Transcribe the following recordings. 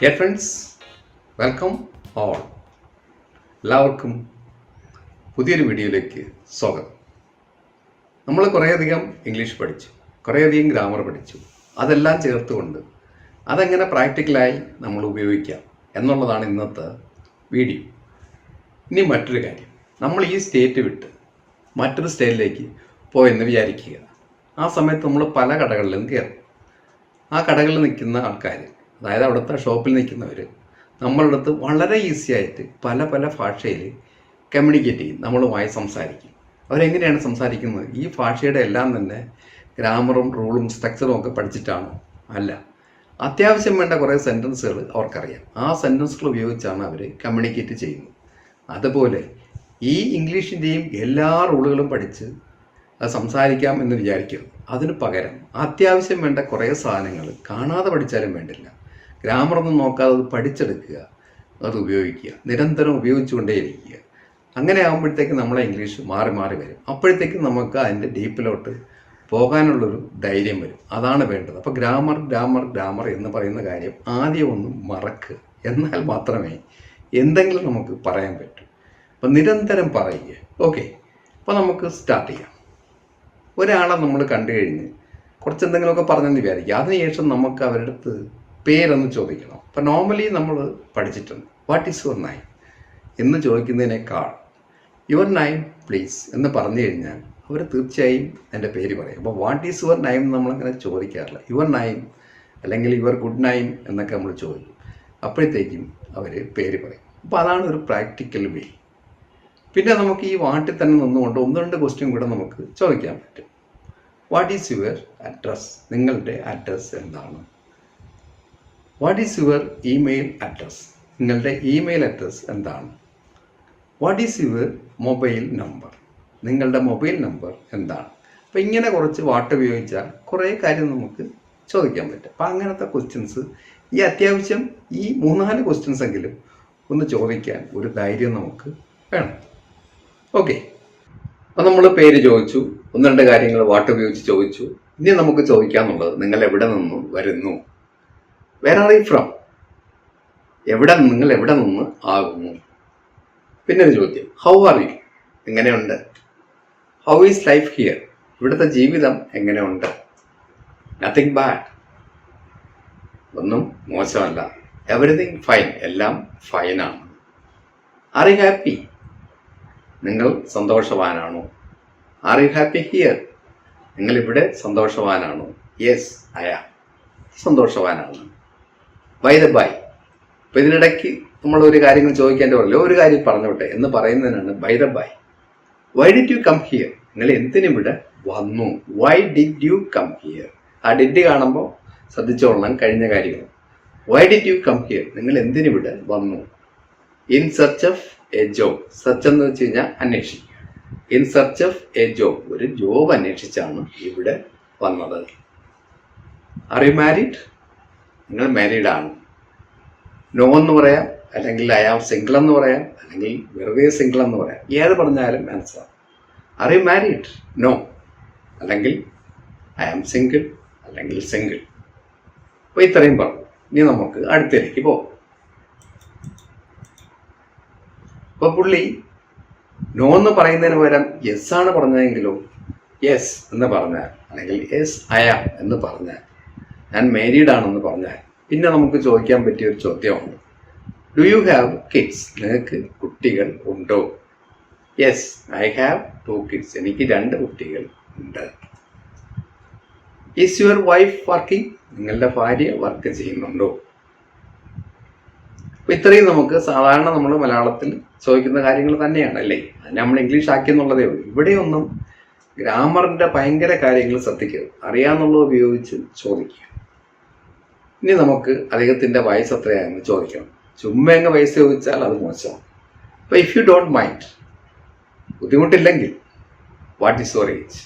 Dear friends welcome all എല്ലാവർക്കും പുതിയൊരു വീഡിയോയിലേക്ക് സ്വാഗതം. നമ്മൾ കുറേയധികം ഇംഗ്ലീഷ് പഠിച്ചു കുറേയധികം ഗ്രാമർ പഠിച്ചു. അതെല്ലാം ചേർത്തുകൊണ്ട് അതെങ്ങനെ പ്രാക്ടിക്കലായി നമ്മൾ ഉപയോഗിക്കാം എന്നുള്ളതാണ് ഇന്നത്തെ വീഡിയോ. ഇനി മറ്റൊരു കാര്യം നമ്മൾ ഈ സ്റ്റേറ്റ് വിട്ട് മറ്റൊരു സ്റ്റേറ്റിലേക്ക് പോയെന്ന് വിചാരിക്കുക. ആ സമയത്ത് നമ്മൾ പല കടകളിലും കയറും. ആ കടകളിൽ നിൽക്കുന്ന ആൾക്കാർ അതായത് അവിടുത്തെ ഷോപ്പിൽ നിൽക്കുന്നവർ നമ്മളുടെ അടുത്ത് വളരെ ഈസി ആയിട്ട് പല പല ഭാഷയിൽ കമ്മ്യൂണിക്കേറ്റ് ചെയ്യും നമ്മളുമായി സംസാരിക്കും. അവരെങ്ങനെയാണ് സംസാരിക്കുന്നത്? ഈ ഭാഷയുടെ എല്ലാം തന്നെ ഗ്രാമറും റൂളും സ്ട്രക്ചറും ഒക്കെ പഠിച്ചിട്ടാണോ? അല്ല. അത്യാവശ്യം വേണ്ട കുറേ സെന്റൻസുകൾ അവർക്കറിയാം. ആ സെന്റൻസുകൾ ഉപയോഗിച്ചാണ് അവർ കമ്മ്യൂണിക്കേറ്റ് ചെയ്യുന്നത്. അതുപോലെ ഈ ഇംഗ്ലീഷിന്റെയും എല്ലാ റൂളുകളും പഠിച്ച് അത് സംസാരിക്കാം എന്ന് വിചാരിക്കരുത്. അതിന് പകരം അത്യാവശ്യം വേണ്ട കുറേ സാധനങ്ങൾ കാണാതെ പഠിച്ചാലും വേണ്ടില്ല. ഗ്രാമറൊന്നും നോക്കാതെ അത് പഠിച്ചെടുക്കുക അത് ഉപയോഗിക്കുക നിരന്തരം ഉപയോഗിച്ചുകൊണ്ടേയിരിക്കുക. അങ്ങനെ ആകുമ്പോഴത്തേക്ക് നമ്മളെ ഇംഗ്ലീഷ് മാറി മാറി വരും. അപ്പോഴത്തേക്കും നമുക്ക് അതിന്റെ ഡീപ്പിലോട്ട് പോകാനുള്ളൊരു ധൈര്യം വരും. അതാണ് വേണ്ടത്. അപ്പോൾ ഗ്രാമർ ഗ്രാമർ ഗ്രാമർ എന്ന് പറയുന്ന കാര്യം ആദ്യം ഒന്നും മറക്കുക. എന്നാൽ മാത്രമേ എന്തെങ്കിലും നമുക്ക് പറയാൻ പറ്റൂ. അപ്പം നിരന്തരം പറയുക. ഓക്കെ അപ്പോൾ നമുക്ക് സ്റ്റാർട്ട് ചെയ്യാം. ഒരാളെ നമ്മൾ കണ്ടു കഴിഞ്ഞ് കുറച്ച് എന്തെങ്കിലുമൊക്കെ പറഞ്ഞെന്ന് വിചാരിക്കുക. അതിനുശേഷം നമുക്ക് അവരുടെ അടുത്ത് പേരൊന്ന് ചോദിക്കണം. അപ്പം നോർമലി നമ്മൾ പഠിച്ചിട്ടുണ്ട്. വാട്ട് ഈസ് യുവർ നൈം എന്ന് ചോദിക്കുന്നതിനേക്കാൾ യുവർ നൈം പ്ലീസ് എന്ന് പറഞ്ഞു കഴിഞ്ഞാൽ അവർ തീർച്ചയായും എന്റെ പേര് പറയും. അപ്പോൾ വാട്ട് ഈസ് യുവർ നൈം നമ്മളങ്ങനെ ചോദിക്കാറില്ല. യുവർ നൈം അല്ലെങ്കിൽ യുവർ ഗുഡ് നൈം എന്നൊക്കെ നമ്മൾ ചോദിക്കും. അപ്പോഴത്തേക്കും അവർ പേര് പറയും. അപ്പോൾ അതാണ് ഒരു പ്രാക്ടിക്കൽ വേ പിന്നെ നമുക്ക് ഈ വാട്ടിൽ തന്നെ നിന്നുകൊണ്ട് ഒന്ന് രണ്ട് ക്വസ്റ്റ്യൻ കൂടെ നമുക്ക് ചോദിക്കാൻ പറ്റും. വാട്ട് ഈസ് യുവർ അഡ്രസ് നിങ്ങളുടെ അഡ്രസ് എന്താണ്? What is your email address നിങ്ങളുടെ ഇമെയിൽ അഡ്രസ് എന്താണ്? What is your mobile number നിങ്ങളുടെ മൊബൈൽ നമ്പർ എന്താണ്? അപ്പം ഇങ്ങനെ കുറച്ച് വാട്ട് ഉപയോഗിച്ചാൽ കുറേ കാര്യം നമുക്ക് ചോദിക്കാൻ പറ്റും. അപ്പം അങ്ങനത്തെ ക്വസ്റ്റ്യൻസ് ഈ അത്യാവശ്യം ഈ മൂന്നാൽ ക്വസ്റ്റ്യൻസ് എങ്കിലും ഒന്ന് ചോദിക്കാൻ ഒരു ധൈര്യം നമുക്ക് വേണം. ഓക്കെ അപ്പം നമ്മൾ പേര് ചോദിച്ചു. ഒന്ന് രണ്ട് കാര്യങ്ങൾ വാട്ട് ഉപയോഗിച്ച് ചോദിച്ചു. ഇനി നമുക്ക് ചോദിക്കാമെന്നുള്ളത് നിങ്ങൾ എവിടെ നിന്നും വരുന്നു? വേർ ആർ ഐ ഫ്രം എവിടെ നിങ്ങൾ എവിടെ നിന്ന് ആകുന്നു? പിന്നെ ഒരു ചോദ്യം. ഹൗ ആർ യു എങ്ങനെയുണ്ട്? ഹൗ ഈസ് ലൈഫ് ഹിയർ ഇവിടുത്തെ ജീവിതം എങ്ങനെയുണ്ട്? നത്തിങ് ബാഡ് ഒന്നും മോശമല്ല. എവറിഥിങ് ഫൈൻ എല്ലാം ഫൈനാണ് ആർ യു ഹാപ്പി നിങ്ങൾ സന്തോഷവാനാണോ? ആർ യു ഹാപ്പി ഹിയർ നിങ്ങളിവിടെ സന്തോഷവാനാണോ? യെസ് അയാ സന്തോഷവാനാണ്. ബൈ ബൈ അപ്പം ഇതിനിടയ്ക്ക് നമ്മൾ ഒരു കാര്യങ്ങൾ ചോദിക്കേണ്ടി വരില്ല ഒരു കാര്യം പറഞ്ഞോട്ടെ എന്ന് പറയുന്നതിനാണ് bye bye why did you come here നിങ്ങൾ എന്തിനും ഇവിടെ വന്നു. Why did you come here ആ ഡിഡ് കാണുമ്പോൾ ശ്രദ്ധിച്ചോളണം കഴിഞ്ഞ കാര്യങ്ങൾ. Why did you come here നിങ്ങൾ എന്തിനിവിടെ വന്നു. In search of a job search എന്ന് വെച്ച് കഴിഞ്ഞാൽ അന്വേഷിക്കുക. In search of a job ഒരു ജോബ് അന്വേഷിച്ചാണ് ഇവിടെ വന്നത്. ആർ മാരീഡ് നിങ്ങൾ മാരീഡ് ആണ്. നോ എന്ന് പറയാം അല്ലെങ്കിൽ ഐ ആം സിംഗിൾ എന്ന് പറയാം അല്ലെങ്കിൽ വെറുതെ സിംഗിൾ എന്ന് പറയാം. ഏത് പറഞ്ഞാലും മനസ്സിലാവും ആർ യു മാരീഡ് നോ അല്ലെങ്കിൽ ഐ ആം സിംഗിൾ അല്ലെങ്കിൽ സിംഗിൾ അപ്പോൾ ഇത്രയും പറഞ്ഞു. ഇനി നമുക്ക് അടുത്തേക്ക് പോകാം. അപ്പോൾ പുള്ളി നോ എന്ന് പറയുന്നതിന് പകരം യെസ് ആണ് പറഞ്ഞതെങ്കിലോ യെസ് എന്ന് പറഞ്ഞാൽ അല്ലെങ്കിൽ യെസ് ആം എന്ന് പറഞ്ഞാൽ ഞാൻ മാരീഡ് ആണെന്ന് പറഞ്ഞാൽ പിന്നെ നമുക്ക് ചോദിക്കാൻ പറ്റിയ ഒരു ചോദ്യമാണ് ഡു യു ഹാവ് കിഡ്സ് നിങ്ങൾക്ക് കുട്ടികൾ ഉണ്ടോ? Yes I have two kids എനിക്ക് രണ്ട് കുട്ടികൾ ഉണ്ട്. ഈസ് യുവർ വൈഫ് വർക്കിംഗ് നിങ്ങളുടെ ഭാര്യ വർക്ക് ചെയ്യുന്നുണ്ടോ? ഇത്രയും നമുക്ക് സാധാരണ നമ്മൾ മലയാളത്തിൽ ചോദിക്കുന്ന കാര്യങ്ങൾ തന്നെയാണ് അല്ലേ? അത് നമ്മൾ ഇംഗ്ലീഷ് ആക്കി എന്നുള്ളതേ ഉള്ളൂ. ഇവിടെയൊന്നും ഗ്രാമറിന്റെ ഭയങ്കര കാര്യങ്ങൾ ശ്രദ്ധിക്കരുത്. അറിയാന്നുള്ളത് ഉപയോഗിച്ച് ചോദിക്കുക. ഇനി നമുക്ക് അദ്ദേഹത്തിന്റെ വയസ്സ് എത്രയാണെന്ന് ചോദിക്കണം. ചുമ്മാ അങ്ങ് വയസ്സ് ചോദിച്ചാൽ അത് മോശമാണ്. അപ്പൊ ഇഫ് യു ഡോണ്ട് മൈൻഡ് ബുദ്ധിമുട്ടില്ലെങ്കിൽ വാട്ട് ഈസ് യുവർ ഏജ്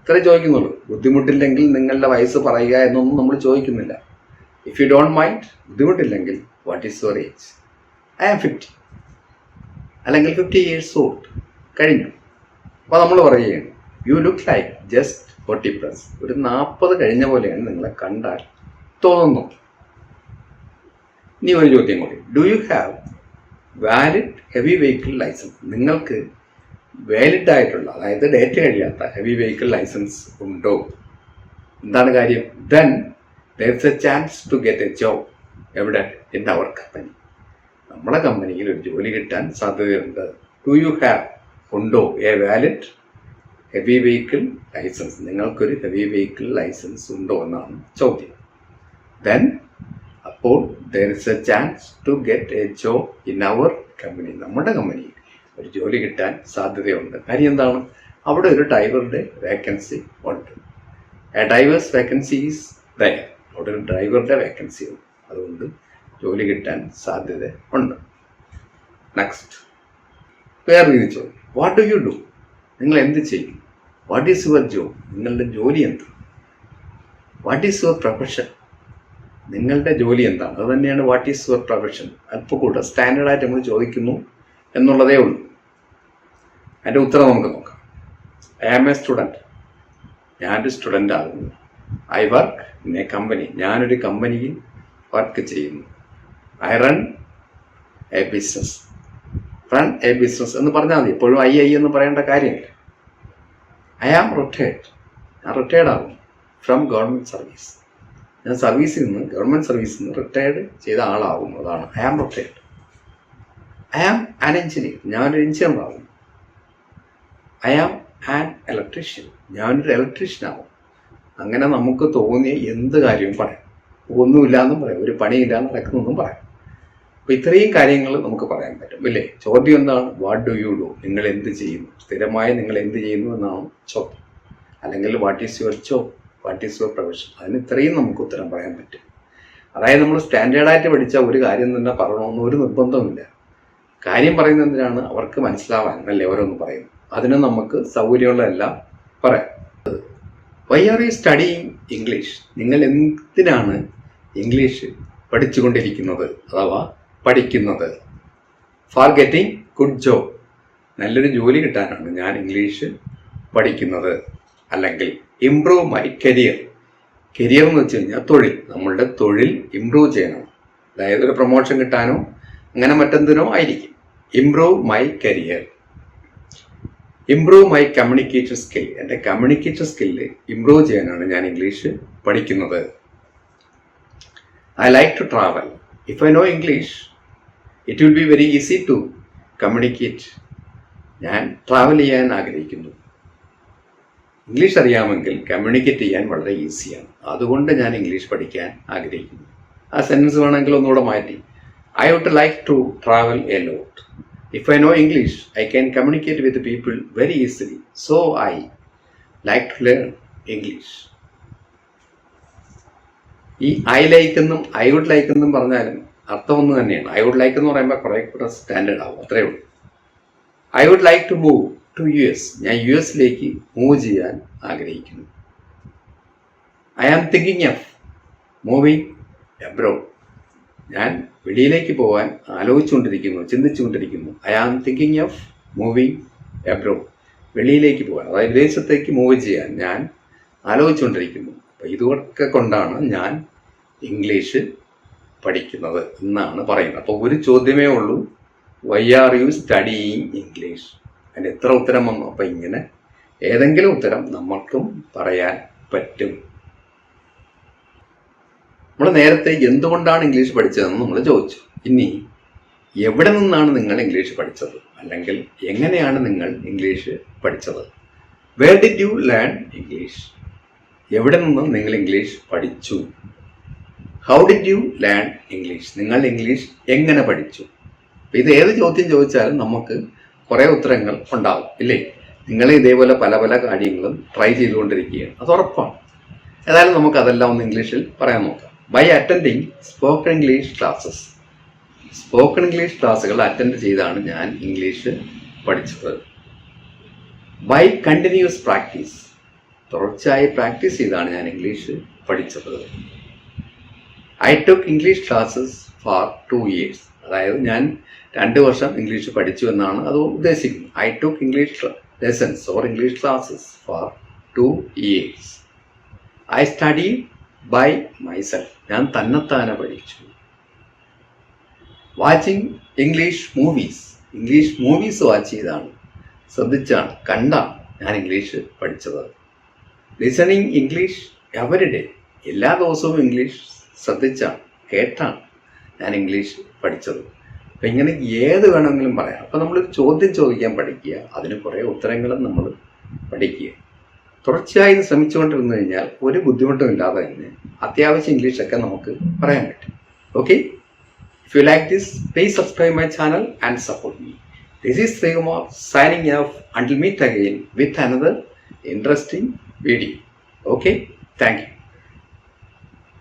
ഇത്ര ചോദിക്കുന്നുള്ളൂ. ബുദ്ധിമുട്ടില്ലെങ്കിൽ നിങ്ങളുടെ വയസ്സ് പറയുക എന്നൊന്നും നമ്മൾ ചോദിക്കുന്നില്ല. If you don't mind ബുദ്ധിമുട്ടില്ലെങ്കിൽ what is your age I am fifty അല്ലെങ്കിൽ ഫിഫ്റ്റി ഇയേഴ്സ് ഓൾഡ് കഴിഞ്ഞു. അപ്പോൾ നമ്മൾ പറയുകയാണ് you look like just forty plus ഒരു നാൽപ്പത് കഴിഞ്ഞ പോലെയാണ് നിങ്ങളെ കണ്ടാൽ. തോന്നുന്നു. ഇനി ഒരു ചോദ്യം കൂടി. Do you have valid heavy vehicle licence നിങ്ങൾക്ക് വാലിഡ് ആയിട്ടുള്ള അതായത് ഡേറ്റ് കഴിയാത്ത ഹെവി വെഹിക്കിൾ ലൈസൻസ് ഉണ്ടോ? എന്താണ് കാര്യം? Then there's a chance to get a job എവിടെ? ഇൻ അവർ കമ്പനി നമ്മുടെ കമ്പനിയിൽ ഒരു ജോലി കിട്ടാൻ സാധ്യതയുണ്ട്. ഡു യു ഹാവ് ഉണ്ടോ? A valid heavy vehicle licence നിങ്ങൾക്കൊരു ഹെവി വെഹിക്കിൾ ലൈസൻസ് ഉണ്ടോ എന്നാണ് ചോദ്യം. ദെൻ അപ്പോൾ there is a chance to get a job in our company നമ്മുടെ കമ്പനിയിൽ ഒരു ജോലി കിട്ടാൻ സാധ്യതയുണ്ട്. കാര്യം എന്താണ്? അവിടെ ഒരു ഡ്രൈവറുടെ വേക്കൻസി ഉണ്ട്. A driver's vacancy is there അവിടെ ഒരു ഡ്രൈവറുടെ വേക്കൻസി ഉണ്ട്. അതുകൊണ്ട് ജോലി കിട്ടാൻ സാധ്യത ഉണ്ട്. നെക്സ്റ്റ് വേറെ രീതി ചോദ്യം വാട്ട് ഡു യു ഡു നിങ്ങൾ എന്ത് ചെയ്യും? വാട്ട് ഈസ് യുവർ ജോബ് നിങ്ങളുടെ ജോലി എന്ത്? വാട്ട് ഈസ് യുവർ പ്രൊഫഷൻ നിങ്ങളുടെ ജോലി എന്താണ്? അത് തന്നെയാണ് വാട്ട് ഈസ് യുവർ പ്രൊഫഷൻ അല്പം കൂടെ സ്റ്റാൻഡേർഡായിട്ട് നമ്മൾ ചോദിക്കുന്നു എന്നുള്ളതേ ഉള്ളൂ. അതിന്റെ ഉത്തരം നമുക്ക് നോക്കാം. ഐ ആം എ സ്റ്റുഡന്റ് ഞാനൊരു സ്റ്റുഡന്റ് ആകുന്നു. I work in a company ഞാനൊരു കമ്പനിയിൽ വർക്ക് ചെയ്യുന്നു. I run a business run a business എന്ന് പറഞ്ഞാൽ മതി. ഇപ്പോഴും ഐ ഐ എന്ന് പറയേണ്ട കാര്യമില്ല. ഐ ആം റിട്ടയർഡ് ഞാൻ റിട്ടയർഡ് ആകും ഫ്രം ഗവൺമെന്റ് സർവീസ് ഞാൻ സർവീസിൽ നിന്ന് ഗവൺമെന്റ് സർവീസിൽ നിന്ന് റിട്ടയർഡ് ചെയ്ത ആളാകുന്നു അതാണ്. I am retired I am an engineer ഞാനൊരു എഞ്ചിനീയർ ആകും ഐ ആം ആൻ ഇലക്ട്രീഷ്യൻ ഞാനൊരു ഇലക്ട്രീഷ്യൻ ആകും അങ്ങനെ നമുക്ക് തോന്നിയ എന്ത് കാര്യവും പറയാം. ഒന്നുമില്ലാന്നും പറയാം. ഒരു പണിയില്ലാന്ന് നടക്കുന്നൊന്നും പറയാം. അപ്പോൾ ഇത്രയും കാര്യങ്ങൾ നമുക്ക് പറയാൻ പറ്റും അല്ലേ ചോദ്യം എന്താണ്? വാട്ട് ഡു യു ഡു നിങ്ങൾ എന്ത് ചെയ്യുന്നു? സ്ഥിരമായി നിങ്ങൾ എന്ത് ചെയ്യുന്നു എന്നാണ് ചോദ്യം. അല്ലെങ്കിൽ what is your job what is your profession അതിന് ഇത്രയും നമുക്ക് ഉത്തരം പറയാൻ പറ്റും. അതായത് നമ്മൾ സ്റ്റാൻഡേർഡായിട്ട് പഠിച്ച ഒരു കാര്യം തന്നെ പറയണമെന്ന് ഒരു നിർബന്ധമില്ല കാര്യം പറയുന്നത് എന്തിനാണ്? അവർക്ക് മനസ്സിലാവാൻ അല്ലേ ഓരോന്ന് പറയും അതിന് നമുക്ക് സൗകര്യമുള്ളതെല്ലാം പറയാം. Why are you studying English നിങ്ങൾ എന്തിനാണ് ഇംഗ്ലീഷ് പഠിച്ചുകൊണ്ടിരിക്കുന്നത് അഥവാ പഠിക്കുന്നത്? ഫാർ ഗെറ്റിംഗ് ഗുഡ് ജോബ് നല്ലൊരു ജോലി കിട്ടാനാണ് ഞാൻ ഇംഗ്ലീഷ് പഠിക്കുന്നത്. അല്ലെങ്കിൽ ഇംപ്രൂവ് മൈ കരിയർ കരിയർ എന്ന് വെച്ച് കഴിഞ്ഞാൽ തൊഴിൽ. നമ്മളുടെ തൊഴിൽ ഇംപ്രൂവ് ചെയ്യണം. അതായത് ഒരു പ്രൊമോഷൻ കിട്ടാനോ അങ്ങനെ മറ്റെന്തിനോ ആയിരിക്കും. Improve my career improve my communication skill എന്റെ കമ്മ്യൂണിക്കേഷൻ സ്കില്ല് ഇംപ്രൂവ് ചെയ്യാനാണ് ഞാൻ ഇംഗ്ലീഷ് പഠിക്കുന്നത്. I like to travel if I know English it will be very easy to communicate ഞാൻ ട്രാവൽ ചെയ്യാൻ ആഗ്രഹിക്കുന്നു. ഇംഗ്ലീഷ് അറിയാമെങ്കിൽ കമ്മ്യൂണിക്കേറ്റ് ചെയ്യാൻ വളരെ ഈസിയാണ് അതുകൊണ്ട് ഞാൻ ഇംഗ്ലീഷ് പഠിക്കാൻ ആഗ്രഹിക്കുന്നു. ആ സെന്റൻസ് വേണമെങ്കിൽ ഒന്നുകൂടെ മാറ്റി. I would like to travel a lot if I know English I can communicate with people very easily so I like to learn English ഈ ഐ ലൈക്ക് എന്നും ഐ വുഡ് ലൈക്ക് എന്നും പറഞ്ഞാലും അർത്ഥം ഒന്ന് തന്നെയാണ്. ഐ വുഡ് ലൈക്ക് എന്ന് പറയുമ്പോൾ കുറേ കൂടെ സ്റ്റാൻഡേർഡ് ആവും. അത്രേ ഉള്ളൂ. I would like to move to U S ഞാൻ യു എസിലേക്ക് മൂവ് ചെയ്യാൻ ആഗ്രഹിക്കുന്നു. I am thinking of moving abroad ഞാൻ വെളിയിലേക്ക് പോകാൻ ആലോചിച്ചുകൊണ്ടിരിക്കുന്നു ചിന്തിച്ചുകൊണ്ടിരിക്കുന്നു. I am thinking of moving abroad വെളിയിലേക്ക് പോകാൻ അതായത് വിദേശത്തേക്ക് മൂവ് ചെയ്യാൻ ഞാൻ ആലോചിച്ചുകൊണ്ടിരിക്കുന്നു. അപ്പോൾ ഇതൊക്കെ കൊണ്ടാണ് ഞാൻ ഇംഗ്ലീഷ് പഠിക്കുന്നത് എന്നാണ് പറയുന്നത്. അപ്പോൾ ഒരു ചോദ്യമേ ഉള്ളൂ why are you studying English അതിന് എത്ര ഉത്തരം വന്നു? അപ്പം ഇങ്ങനെ ഏതെങ്കിലും ഉത്തരം നമ്മൾക്കും പറയാൻ പറ്റും. നമ്മൾ നേരത്തെ എന്തുകൊണ്ടാണ് ഇംഗ്ലീഷ് പഠിച്ചതെന്ന് നമ്മൾ ചോദിച്ചു. ഇനി എവിടെ നിന്നാണ് നിങ്ങൾ ഇംഗ്ലീഷ് പഠിച്ചത്? അല്ലെങ്കിൽ എങ്ങനെയാണ് നിങ്ങൾ ഇംഗ്ലീഷ് പഠിച്ചത്? Where did you learn English എവിടെ നിന്ന് നിങ്ങൾ ഇംഗ്ലീഷ് പഠിച്ചു? How did you learn English നിങ്ങൾ ഇംഗ്ലീഷ് എങ്ങനെ പഠിച്ചു? ഇത് ഏത് ചോദ്യം ചോദിച്ചാലും നമുക്ക് കുറേ ഉത്തരങ്ങൾ ഉണ്ടാവും ഇല്ലേ? നിങ്ങൾ ഇതേപോലെ പല പല കാര്യങ്ങളും ട്രൈ ചെയ്തുകൊണ്ടിരിക്കുകയാണ്. അത് ഉറപ്പാണ്. ഏതായാലും നമുക്ക് അതെല്ലാം ഒന്ന് ഇംഗ്ലീഷിൽ പറയാൻ നോക്കാം. By attending spoken English classes spoken English ക്ലാസ്സുകൾ അറ്റൻഡ് ചെയ്താണ് ഞാൻ ഇംഗ്ലീഷ് പഠിച്ചത്. ബൈ കണ്ടിന്യൂസ് പ്രാക്ടീസ് തുടർച്ചയായി പ്രാക്ടീസ് ചെയ്താണ് ഞാൻ ഇംഗ്ലീഷ് പഠിച്ചത്. I took English classes for two years അതായത് ഞാൻ രണ്ട് വർഷം ഇംഗ്ലീഷ് പഠിച്ചു എന്നാണ് അത് ഉദ്ദേശിക്കുന്നത്. I took English lessons or English classes for two years I study by myself ഞാൻ തന്നെത്താനെ പഠിച്ചു. Watching English movies English movies watch ചെയ്താണ്. ശ്രദ്ധിച്ചാണ്. കണ്ടാണ് ഞാൻ ഇംഗ്ലീഷ് പഠിച്ചത്. ലിസണിങ് ഇംഗ്ലീഷ് എവരിഡേ എല്ലാ ദിവസവും ഇംഗ്ലീഷ് ശ്രദ്ധിച്ചാണ്. കേട്ടാണ് ഞാൻ ഇംഗ്ലീഷ് പഠിച്ചത്. അപ്പം ഇങ്ങനെ ഏത് വേണമെങ്കിലും പറയാം. അപ്പം നമ്മളൊരു ചോദ്യം ചോദിക്കാൻ പഠിക്കുക. അതിന് കുറേ ഉത്തരങ്ങളും നമ്മൾ പഠിക്കുക. തുടർച്ചയായി ശ്രമിച്ചുകൊണ്ടിരുന്നു കഴിഞ്ഞാൽ ഒരു ബുദ്ധിമുട്ടും ഇല്ലാതെ തന്നെ അത്യാവശ്യം ഇംഗ്ലീഷൊക്കെ നമുക്ക് പറയാൻ പറ്റും. Okay if you like this please subscribe my channel and support me this is Sreekumar signing off until meet again with another interesting video okay thank you